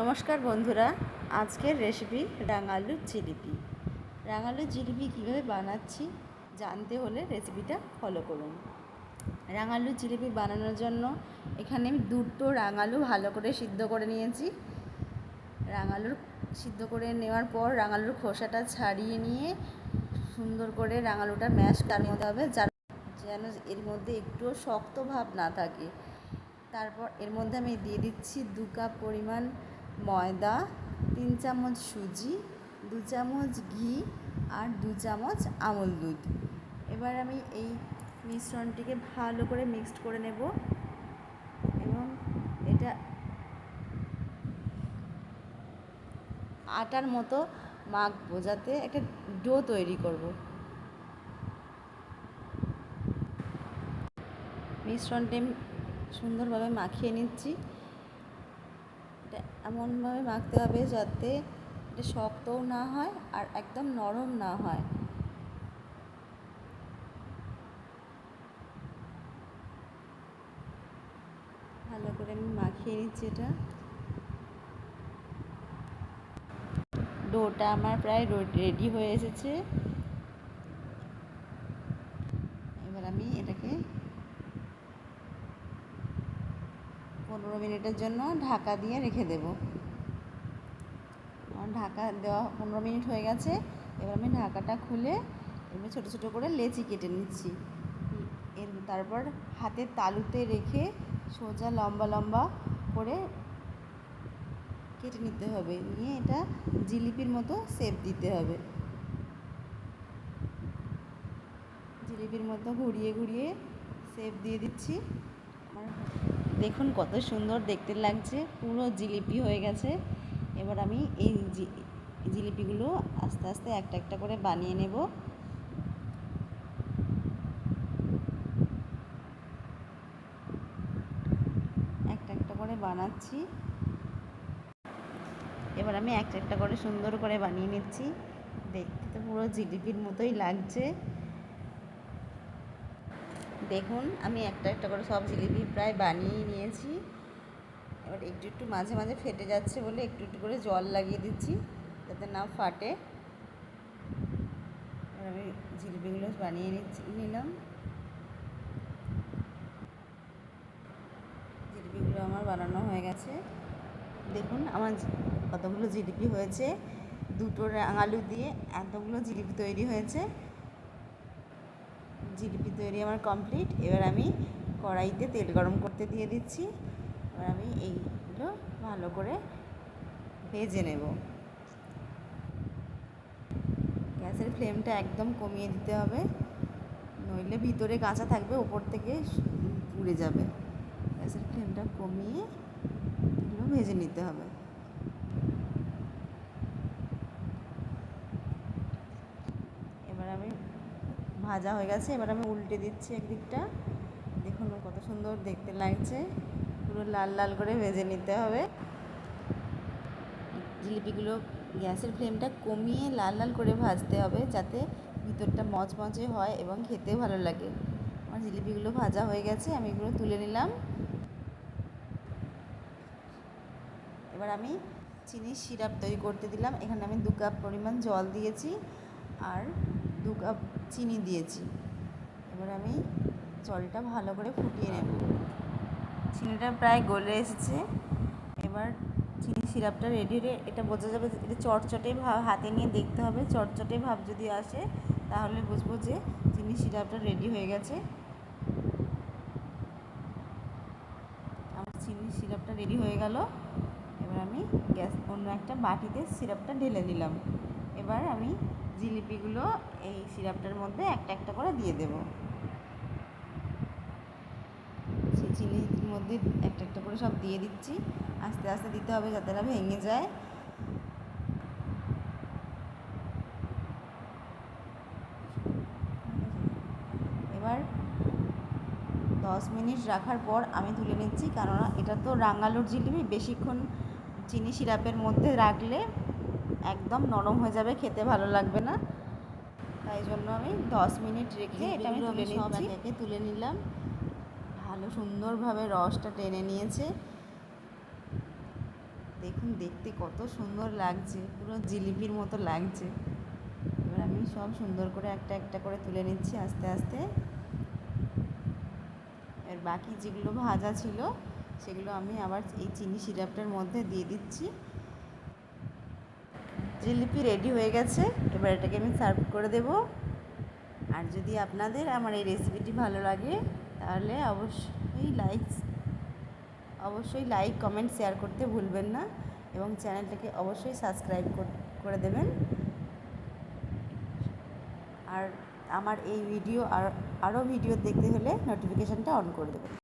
নমস্কার বন্ধুরা, আজকের রেসিপি রাঙালুর জিলিপি। রাঙালুর জিলিপি কীভাবে বানাচ্ছি জানতে হলে রেসিপিটা ফলো করুন। রাঙালুর জিলিপি বানানোর জন্য এখানে আমি দুটো রাঙালু ভালো করে সিদ্ধ করে নিয়েছি। রাঙালুর সিদ্ধ করে নেওয়ার পর রাঙালুর খোসাটা ছাড়িয়ে নিয়ে সুন্দর করে রাঙালুটা ম্যাশ কাটাতে হবে যার যেন এর মধ্যে একটুও শক্ত ভাব না থাকে। তারপর এর মধ্যে আমি দিয়ে দিচ্ছি দু কাপ পরিমাণ ময়দা, তিন চামচ সুজি, দু চামচ ঘি আর দু চামচ আমল দুধ। এবার আমি এই মিশ্রণটিকে ভালো করে মিক্সড করে নেব এবং এটা আটার মতো মাখ বোঝাতে একটা ডো তৈরি করব। মিশ্রণটি সুন্দরভাবে মাখিয়ে নিচ্ছি। এমনভাবে মাখতে হবে যাতে এটা শক্তও না হয় আর একদম নরম না হয়। ভালো করে আমি মাখিয়ে নিচ্ছি এটা। ডোটা আমার প্রায় রেডি হয়ে এসেছে এবার আমি এটাকে পনেরো মিনিটের জন্য ঢাকা দিয়ে রেখে দেব। ঢাকা দেওয়া পনেরো মিনিট হয়ে গেছে। এবার আমি ঢাকাটা খুলে এবার ছোটো ছোটো করে লেচি কেটে নিচ্ছি। এর তারপর হাতের তালুতে রেখে সোজা লম্বা লম্বা করে কেটে নিতে হবে। নিয়ে এটা জিলিপির মতো শেপ দিতে হবে। জিলিপির মতো ঘুরিয়ে ঘুরিয়ে সেপ দিয়ে দিচ্ছি। দেখুন কত সুন্দর দেখতে লাগছে, পুরো জিলিপি হয়ে গেছে। এবার আমি এই জিলিপিগুলো আস্তে আস্তে একটা একটা করে বানিয়ে নেব। একটা একটা করে বানাচ্ছি। এবার আমি একটা একটা করে সুন্দর করে বানিয়ে নিচ্ছি। দেখতে তো পুরো জিলিপির মতোই লাগছে। দেখুন, আমি একটা একটা করে সব জিলিপি প্রায় বানিয়ে নিয়েছি। এবার একটু একটু মাঝে মাঝে ফেটে যাচ্ছে বলে একটু একটু করে জল লাগিয়ে দিচ্ছি, যাতে না ফাটে। এবার আমি জিলিপিগুলো বানিয়ে নিচ্ছি, নিলাম। জিলিপিগুলো আমার বানানো হয়ে গেছে। দেখুন, আমার কতগুলো জিলিপি হয়েছে। দুটো রাঙালু দিয়ে এতগুলো জিলিপি তৈরি হয়েছে। জিলিপি তৈরি আমার কমপ্লিট। এবার আমি কড়াইতে তেল গরম করতে দিয়ে দিচ্ছি। এবার আমি এইগুলো ভালো করে ভেজে নেব। গ্যাসের ফ্লেমটা একদম কমিয়ে দিতে হবে। নইলে ভিতরে কাঁচা থাকবে, ওপর থেকে পুড়ে যাবে। গ্যাসের ফ্লেমটা কমিয়ে এগুলো ভেজে নিতে হবে এবার আমি ভাজা হয়ে গেছে। এবার আমি উল্টে দিচ্ছি একদিকটা। দেখুন কত সুন্দর দেখতে লাগছে। পুরো লাল লাল করে ভেজে নিতে হবে। জিলিপিগুলো গ্যাসের ফ্লেমটা কমিয়ে লাল লাল করে ভাজতে হবে যাতে ভিতরটা মচমচে হয় এবং খেতে ভালো লাগে। আমার জিলিপিগুলো ভাজা হয়ে গেছে, আমি এগুলো তুলে নিলাম। এবার আমি চিনির সিরাপ তৈরি করতে দিলাম। এখানে আমি দু কাপ পরিমাণ জল দিয়েছি। আর দু কাপ চিনি দিয়েছি। এবার আমি জলটা ভালো করে ফুটিয়ে নেব। চিনিটা প্রায় গলে এসেছে। এবার চিনি সিরাপটা রেডি হয়ে এটা বোঝা যাবে এটা চটচটে ভাব হাতে নিয়ে দেখতে হবে। চটচটে ভাব যদি আসে তাহলে বুঝব যে চিনি সিরাপটা রেডি হয়ে গেছে। আমার চিনি সিরাপটা রেডি হয়ে গেল। এবার আমি গ্যাস অন্য একটা বাটিতে সিরাপটা ঢেলে দিলাম এবার আমি জিলিপিগুলো এই সিরাপটার মধ্যে একটা একটা করে দিয়ে দেব। সেই চিনির মধ্যে একটা একটা করে সব দিয়ে দিচ্ছি। আস্তে আস্তে দিতে হবে যাতে না ভেঙে যায়। এবার দশ মিনিট রাখার পর আমি তুলে নিচ্ছি। কেননা এটা তো রাঙালুর জিলিপি। বেশিক্ষণ চিনি সিরাপের মধ্যে রাখলে একদম নরম হয়ে যাবে খেতে ভালো লাগবে না। তাই জন্য আমি দশ মিনিট রেখে এটা আমি তুলে নিচ্ছি। একে তুলে নিলাম। ভালো সুন্দরভাবে রসটা টেনে নিয়েছে। দেখুন দেখতে কত সুন্দর লাগছে পুরো জিলিপির মতো লাগছে। এবার আমি সব সুন্দর করে একটা একটা করে তুলে নিচ্ছি আস্তে আস্তে। এর বাকি যেগুলো ভাজা ছিল সেগুলো আমি আবার এই চিনি সিরাপটার মধ্যে দিয়ে দিচ্ছি। জিলিপি রেডি হয়ে গেছে, এবার এটাকে আমি সার্ভ করে দেব। আর যদি আপনাদের আমার এই রেসিপিটি ভালো লাগে, তাহলে অবশ্যই লাইক অবশ্যই লাইক কমেন্ট শেয়ার করতে ভুলবেন না এবং চ্যানেলটাকে অবশ্যই সাবস্ক্রাইব করে দেবেন। আর আমার এই ভিডিও আর, আরও ভিডিও দেখতে হলে নোটিফিকেশানটা অন করে দেবেন।